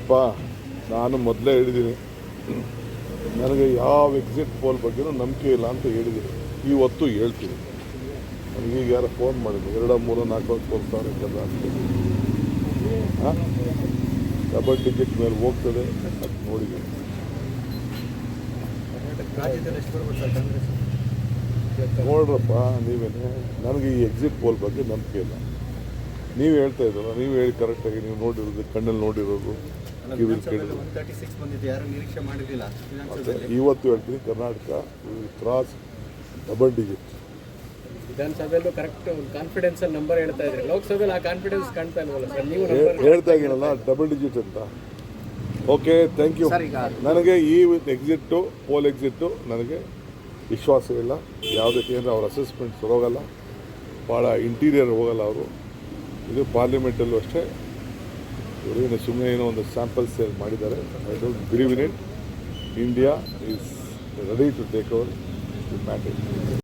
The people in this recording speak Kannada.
ಅಪ್ಪ ನಾನು ಮೊದಲೇ ಹೇಳಿದ್ದೀನಿ. ನನಗೆ ಯಾವ ಎಕ್ಸಿಟ್ ಪೋಲ್ ಬಗ್ಗೆನೂ ನಂಬಿಕೆ ಇಲ್ಲ ಅಂತ ಹೇಳಿದ್ದೀನಿ. ಇವತ್ತು ಹೇಳ್ತೀನಿ. ನನಗೀಗ ಯಾರು ಫೋನ್ ಮಾಡಿದ್ರು. ಎರಡು, ಮೂರು, ನಾಲ್ಕು ಫೋನ್ ಸಾವಿರಕ್ಕೆಲ್ಲ ಡಬಲ್ ಟಿಕೆಟ್ ಮೇಲೆ ಹೋಗ್ತದೆ ಅದು ನೋಡಿದ್ದೀನಿ. ನೋಡ್ರಪ್ಪ ನೀವೇನೆ. ನನಗೆ ಈ ಎಕ್ಸಿಟ್ ಪೋಲ್ ಬಗ್ಗೆ ನಂಬಿಕೆ ಇಲ್ಲ. ನೀವು ಹೇಳ್ತಾ ಇದ್ದಲ್ಲ ನೀವು ಹೇಳಿ ಕರೆಕ್ಟಾಗಿ ನೀವು ನೋಡಿರೋದು ಕಣ್ಣಲ್ಲಿ ನೋಡಿರೋದು. ಕಿವಿಲಿ ಕೇಳಿರೋದು ಇವತ್ತು ಹೇಳ್ತೀನಿ ಕರ್ನಾಟಕ ಕ್ರಾಸ್ ಡಬಲ್ ಡಿಜಿಟ್ ವಿಧಾನಸಭೆಯಲ್ಲೂ ಕರೆಕ್ಟ್ ಕಾನ್ಫಿಡೆನ್ಸ್ ನಂಬರ್ ಹೇಳ್ತಾ ಇದ್ರಿ. ಲೋಕಸಭೆಯಲ್ಲಿ ಆ ಕಾನ್ಫಿಡೆನ್ಸ್ ಕಾಣ್ತಾ ಇಲ್ವಲ್ಲ ಸರ್? ನೀವು ಹೇಳ್ತಾ ಇದ್ದೀನಲ್ಲ ಡಬಲ್ ಡಿಜಿಟ್ ಅಂತ. ಓಕೆ ಥ್ಯಾಂಕ್ ಯು ನನಗೆ ಈ ಎಕ್ಸಿಟ್ಟು ಪೋಲ್ ಎಕ್ಸಿಟ್ಟು ನನಗೆ ವಿಶ್ವಾಸ ಇಲ್ಲ ಯಾವುದಕ್ಕೆ ಅಂದರೆ ಅವ್ರ ಅಸೆಸ್ಮೆಂಟ್ಸ್ ಹೋಗಲ್ಲ ಭಾಳ ಇಂಟೀರಿಯರ್ ಹೋಗಲ್ಲ ಅವರು. ಇದು ಪಾರ್ಲಿಮೆಂಟಲ್ಲೂ ಅಷ್ಟೇ ಇವರೇನು ಸುಮ್ಮನೆ ಏನೋ ಒಂದು ಸ್ಯಾಂಪಲ್ ಸೇಲ್ ಮಾಡಿದ್ದಾರೆ I don't believe in it India is ready to take over the matter